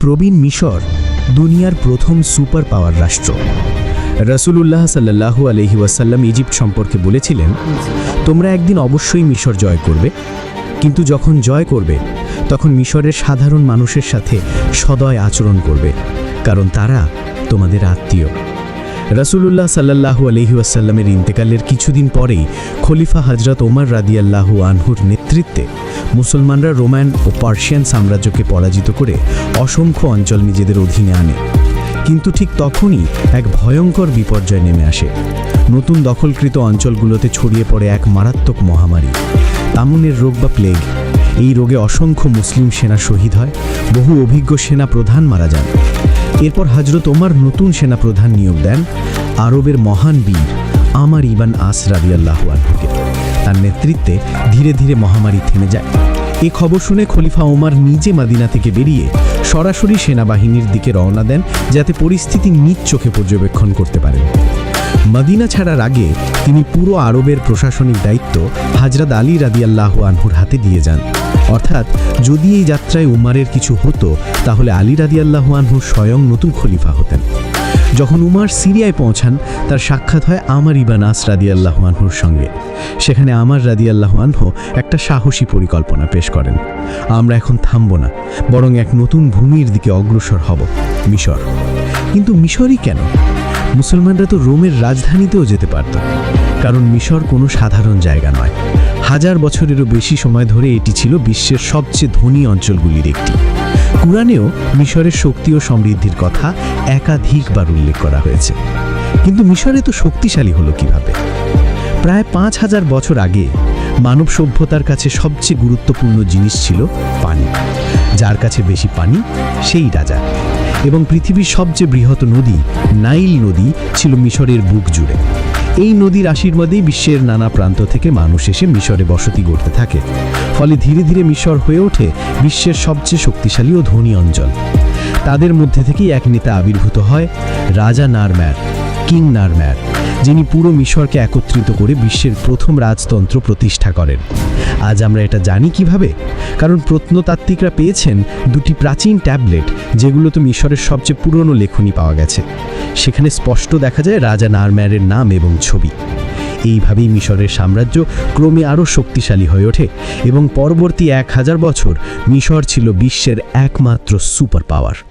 প্রবীণ মিশর দুনিয়ার প্রথম সুপার পাওয়ার রাষ্ট্র। রসুলুল্লাহ সাল্লাহু আলহি ওয়াসাল্লাম ইজিপ্ট সম্পর্কে বলেছিলেন, তোমরা একদিন অবশ্যই মিশর জয় করবে। কিন্তু যখন জয় করবে, তখন মিশরের সাধারণ মানুষের সাথে সদয় আচরণ করবে, কারণ তারা তোমাদের আত্মীয়। রসুলুল্লাহ সাল্লাহু আলহি ওয়াসাল্লামের ইন্তেকালের কিছুদিন পরেই খলিফা হজরত ওমর রাদিয়াল্লাহু আনহুর নেতৃত্বে মুসলমানরা রোমান ও পার্সিয়ান সাম্রাজ্যকে পরাজিত করে অসংখ্য অঞ্চল নিজেদের অধীনে আনে। কিন্তু ঠিক তখনই এক ভয়ঙ্কর বিপর্যয় নেমে আসে। নতুন দখলকৃত অঞ্চলগুলোতে ছড়িয়ে পড়ে এক মারাত্মক মহামারী। তামুনের রোগ বা প্লেগ। এই রোগে অসংখ্য মুসলিম সেনা শহীদ হয়। বহু অভিজ্ঞ সেনা প্রধান মারা যান। এরপর হজরত ওমর নতুন সেনা প্রধান নিয়োগ দেন। আরবের মহান বীর আমার ইবান আস আল্লাহ আনহুকে। তার নেতৃত্বে ধীরে ধীরে মহামারী থেমে যায়। এ খবর শুনে খলিফা ওমার নিজে মাদিনা থেকে বেরিয়ে সরাসরি সেনাবাহিনীর দিকে রওনা দেন, যাতে পরিস্থিতি নিজ চোখে পর্যবেক্ষণ করতে পারেন। মদিনা ছাড়ার আগে তিনি পুরো আরবের প্রশাসনিক দায়িত্ব হাজরত আলী রাদিয়াল্লাহু আনহুর হাতে দিয়ে যান। অর্থাৎ যদি এই যাত্রায় উমারের কিছু হতো, তাহলে আলী রাদিয়াল্লাহু আনহু স্বয়ং নতুন খলিফা হতেন। যখন উমার সিরিয়ায় পৌঁছান, তার সাক্ষাৎ হয় আমার ইবানাস রাদিয়াল্লাহ আনহুর সঙ্গে। সেখানে আমার রাদিয়াল্লাহ আনহু একটা সাহসী পরিকল্পনা পেশ করেন। আমরা এখন থামব না, বরং এক নতুন ভূমির দিকে অগ্রসর হব, মিশর। কিন্তু মিশরই কেন? মুসলমানরা তো রোমের রাজধানীতেও যেতে পারত। কারণ মিশর কোনো সাধারণ জায়গা নয়। হাজার বছরেরও বেশি সময় ধরে এটি ছিল বিশ্বের সবচেয়ে ধনী অঞ্চলগুলির একটি। কুরআনেও মিশরের শক্তি ও সমৃদ্ধির কথা একাধিকবার উল্লেখ করা হয়েছে। কিন্তু মিশরে তো শক্তিশালী হলো কীভাবে? প্রায় পাঁচ হাজার বছর আগে মানব সভ্যতার কাছে সবচেয়ে গুরুত্বপূর্ণ জিনিস ছিল পানি। যার কাছে বেশি পানি, সেই রাজা। এবং পৃথিবীর সবচেয়ে বৃহৎ নদী নাইল নদী ছিল মিশরের বুক জুড়ে। এই নদীর আশীর্বাদেই বিশ্বের নানা প্রান্ত থেকে মানুষ এসে মিশরে বসতি গড়তে থাকে। ফলে ধীরে ধীরে মিশর হয়ে ওঠে বিশ্বের সবচেয়ে শক্তিশালী ও ধনী অঞ্চল। তাদের মধ্যে থেকেই এক নেতা আবির্ভূত হয়, রাজা নারম্যার, কিং নারম্যার। যিনি পুরো মিশরকে একত্রিত করে বিশ্বের প্রথম রাজতন্ত্র প্রতিষ্ঠা করেন। আজ আমরা এটা জানি কীভাবে? কারণ প্রত্নতাত্ত্বিকরা পেয়েছেন দুটি প্রাচীন ট্যাবলেট, যেগুলোতে মিশরের সবচেয়ে পুরনো লেখনী পাওয়া গেছে। সেখানে স্পষ্ট দেখা যায় রাজা নারম্যারের নাম এবং ছবি। এইভাবেই মিশরের সাম্রাজ্য ক্রমে আরও শক্তিশালী হয়ে ওঠে এবং পরবর্তী এক হাজার বছর মিশর ছিল বিশ্বের একমাত্র সুপার পাওয়ার